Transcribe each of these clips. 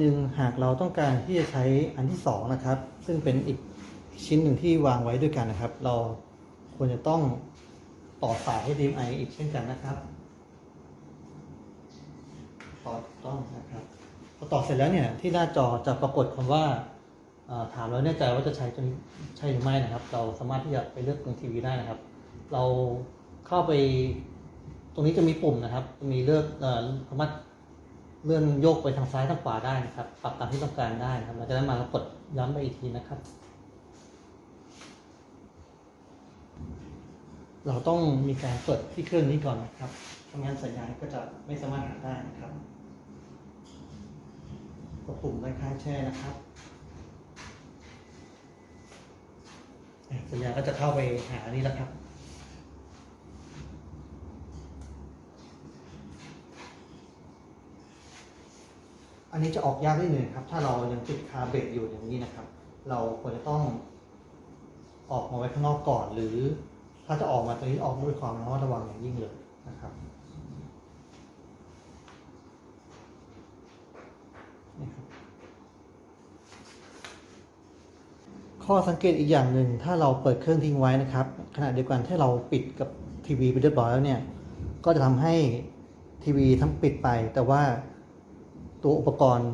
หนึ่งหากเราต้องการที่จะใช้อันที่สองนะครับ ซึ่งเป็นอีกชิ้นหนึ่งที่วางไว้ด้วยกันนะครับ เราควรจะต้องต่อสาย HDMI อีกเช่นกันนะครับ ต่อต้องนะครับพอต่อเสร็จแล้วเนี่ยที่หน้าจอจะปรากฏคำว่าถามเราแน่ใจว่าจะใช้ตัวนี้ใช่หรือไม่นะครับ เราสามารถที่จะไปเลือกตรงทีวีได้นะครับ เราเข้าไปตรงนี้จะมีปุ่มนะครับ มีเลือกเอ่อสามารถ เลื่อนโยกไปทางซ้ายทางขวาได้นะครับ ปรับตามที่ต้องการได้ครับหลังจากนั้นมาเรากดย้ำไปอีกทีนะครับ เราต้องมีการเปิดที่เครื่องนี้ก่อนนะครับไม่งั้นสัญญาณก็จะไม่สามารถหาได้นะครับกดปุ่มไว้ค้างแช่นะครับสัญญาณก็จะเข้าไปหานี่แล้วครับ อันนี้จะออกยากนิดหนึ่งครับ ถ้าเรายังติดคาเบรกอยู่อย่างนี้นะครับ เราควรจะต้องออกมาไว้ข้างนอกก่อน หรือถ้าจะออกมาตรงนี้ออกด้วยความระมัดระวังอย่างยิ่งเลยนะครับนี่ครับข้อสังเกตอีกอย่างหนึ่งถ้าเราเปิดเครื่องทิ้งไว้นะครับ ขณะเดียวกันที่เราปิดกับทีวีไปเรียบร้อยแล้วเนี่ย ก็จะทำให้ทีวีทั้งปิดไป แต่ว่า ตัวอุปกรณ์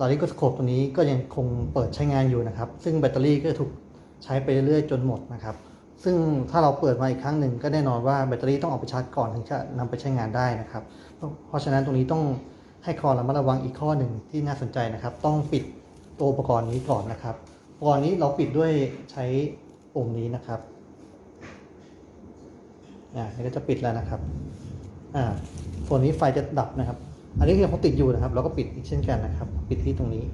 ลาริโกสโคปตัวนี้ก็ยังคงเปิดใช้งานอยู่นะครับ ซึ่งแบตเตอรี่ก็ถูกใช้ไปเรื่อยๆจนหมดนะครับ ซึ่งถ้าเราเปิดมาอีกครั้งหนึ่งก็แน่นอนว่าแบตเตอรี่ต้องเอาไปชาร์จก่อนถึงจะนำไปใช้งานได้นะครับ เพราะฉะนั้นตรงนี้ต้องให้คอระมัดระวังอีกข้อหนึ่งที่น่าสนใจนะครับ ต้องปิดตัวอุปกรณ์นี้ก่อนนะครับอุปกรณ์นี้เราปิดด้วยใช้ปุ่มนี้นะครับอ่านี่ก็จะปิดแล้วนะครับอ่าส่วนนี้ไฟจะดับนะครับ อันนี้คือเขาติดอยู่นะครับ เราก็ปิดอีกเช่นกันนะครับ ปิดที่ตรงนี้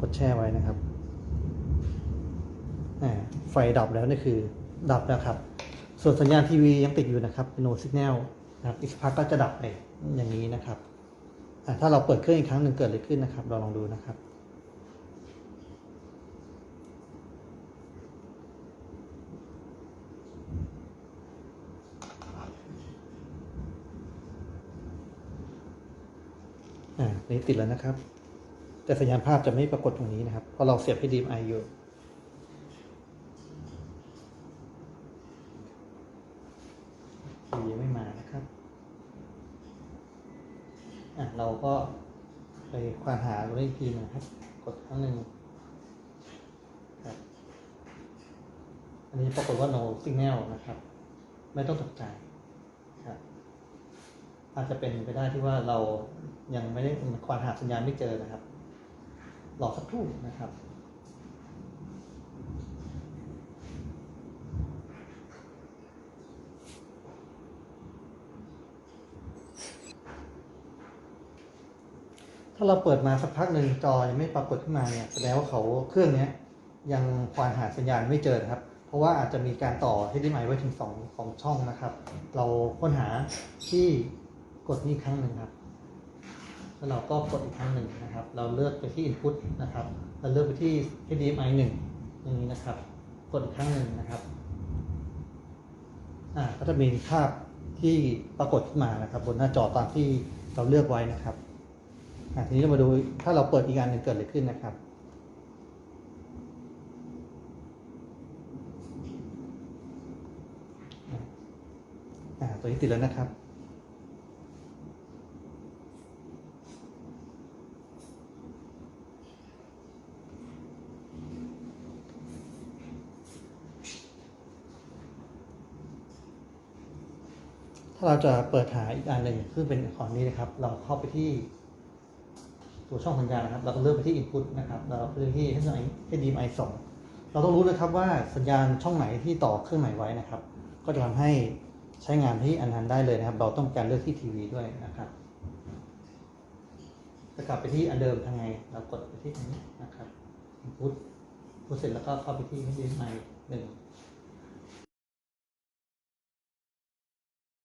กดแช่ไว้นะครับไฟดับแล้วนี่คือดับแล้วครับ ส่วนสัญญาณทีวียังติดอยู่นะครับเป็น no signal นะครับอีกสักพักก็จะดับไปอย่างนี้นะครับถ้าเราเปิดเครื่องอีกครั้งหนึ่งเกิดอะไรขึ้นนะครับ เราลองดูนะครับ อ่านี่ติดแล้วนะครับ แต่สัญญาณภาพจะไม่ปรากฏตรงนี้นะครับ เพราะเราเสียบ HDMI อยู่ทีวีไม่มานะครับ อะเราก็ไปควานหาตรงนี้อีกทีนึงครับ กดครั้งหนึ่งครับ อันนี้ปรากฏว่า no signal นะครับ ไม่ต้องตกใจครับ อาจจะเป็นไปได้ที่ว่าเรายังไม่ได้ควานหาสัญญาณไม่เจอนะครับรอสักครู่นะครับถ้าเราเปิดมาสักพักหนึ่งจอยังไม่ปรากฏขึ้นมาเนี่ยแสดงว่าเขาเครื่องเนี้ยยังควานหาสัญญาณไม่เจอนะครับ เพราะว่าอาจจะมีการต่อ HDMI ไว้ถึงสองสองช่องนะครับ เราค้นหาที่ กดนี้ครั้งหนึ่งครับ แล้วเราก็กดอีกครั้งหนึ่งนะครับ เราเลือกไปที่ input นะครับ เราเลือกไปที่ HDMI 1อย่างนี้นะครับ กดอีกครั้งหนึ่งนะครับ อ่า ก็จะมีภาพที่ปรากฏขึ้นมานะครับ บนหน้าจอตามที่เราเลือกไว้นะครับอ่าทีนี้เรามาดูถ้าเราเปิดอีกอันหนึ่งเกิดอะไรขึ้นนะครับอ่าตัวนี้ติดแล้วนะครับ ถ้าเราจะเปิดหาอีกอันหนึ่งซึ่งเป็นของนี้นะครับ เราเข้าไปที่ตัวช่องสัญญาณนะครับ เราก็เลือกไปที่ input นะครับ เราเลือกที่ HDMI HDMI 2เราต้องรู้นะครับว่าสัญญาณช่องไหนที่ต่อเครื่องไหนไว้นะครับ ก็จะทำให้ใช้งานที่อันนั้นได้เลยนะครับ เราต้องการเลือกที่ทีวีด้วยนะครับ จะกลับไปที่อันเดิมทางไง เรากดไปที่นี้นะครับ input พูดเสร็จแล้วก็เข้าไปที่ HDMI 1